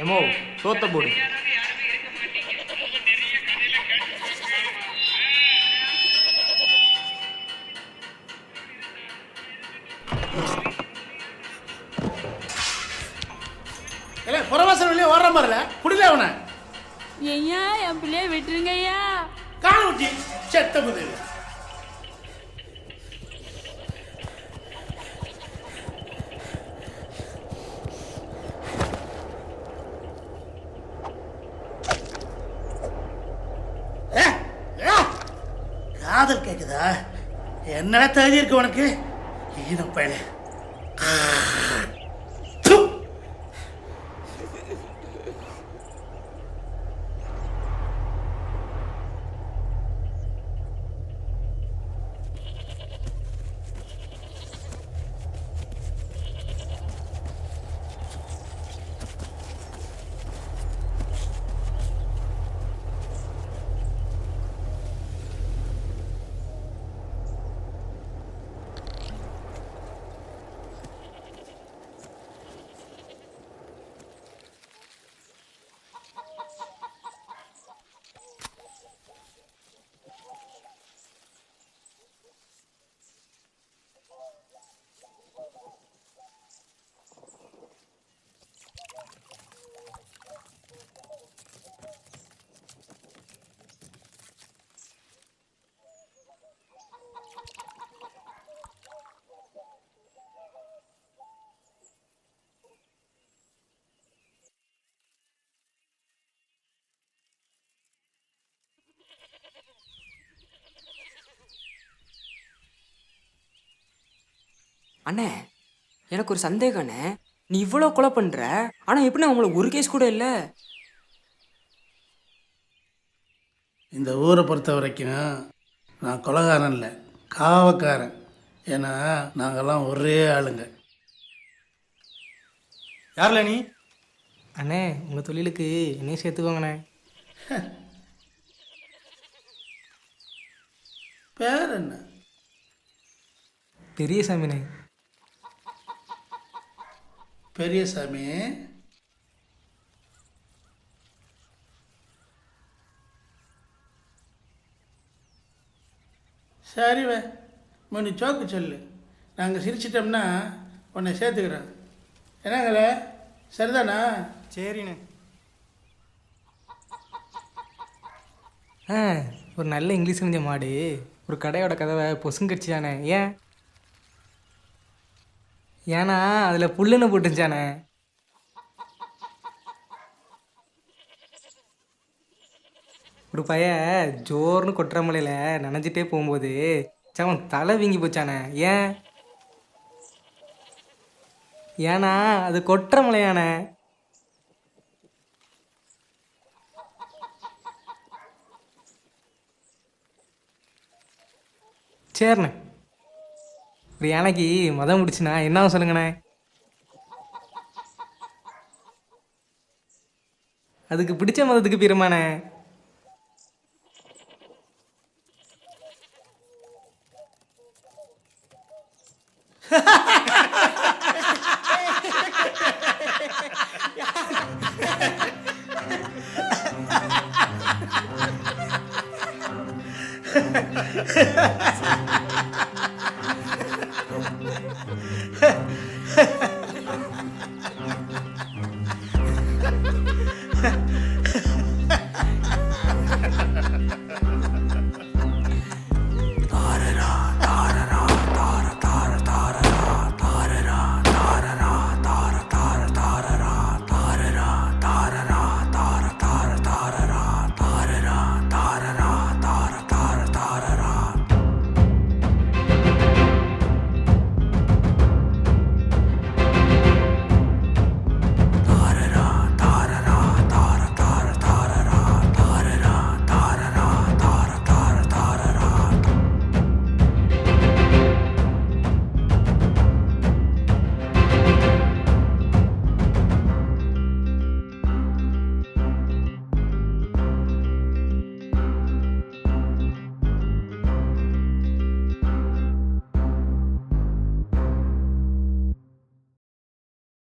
எமோ சோத்த போடு. புறவாசல் வெளியே ஓடுற மாதிரில குடில அவனை. ஐயா என் பிள்ளைய விட்டுருங்க ஐயா கால் ஊட்டி செத்த முதல் காதல் கேட்குதா என்னடா தகுதி இருக்கு உனக்கு? ஈனம் பயல அண்ணே எனக்கு ஒரு சந்தேகம் அண்ணே. நீ இவ்வளோ கொலை பண்ற? ஆனா எப்படி அவங்கள ஒரு கேஸ் கூட இல்லை? இந்த ஊரை பொறுத்த வரைக்கும் நான் கொலகாரன் இல்லை காவக்காரன். ஏன்னா நாங்கெல்லாம் ஒரே ஆளுங்க. யார்ல நீ? அண்ணே உங்கள் தொழிலுக்கு என்னையும் சேர்த்துக்கோங்கண்ணே. பேர் என்ன? பெரிய சாமிண்ணே பெரியசாமி. சரி வே மூணு சோக்கு சொல்லு. நாங்கள் சிரிச்சிட்டோம்னா உன்னை சேர்த்துக்கிறோம். என்னங்களே சரிதானா? சரிண்ணே. ஆ ஒரு நல்ல இங்கிலீஷ் தெரிஞ்ச மாடு. ஒரு கடையோட கதவை பொசுங்கடிச்சானே ஏன்? ஏன்னா அதில் புல்லுன்னு போட்டுச்சானே ஒரு பைய ஜோர்னு கொட்டுற மலையில் நனைஞ்சிட்டே போகும்போது சவன் அவன் தலை வீங்கி போச்சானே. ஏன்? ஏன்னா அது கொட்டுற மலையானே. சரிண்ணே ஒரு மதம் முடிச்சுண்ணா என்ன சொல்லுங்கண்ணே அதுக்கு பிடிச்ச மதத்துக்கு பெருமாண்ணே ha ha ha!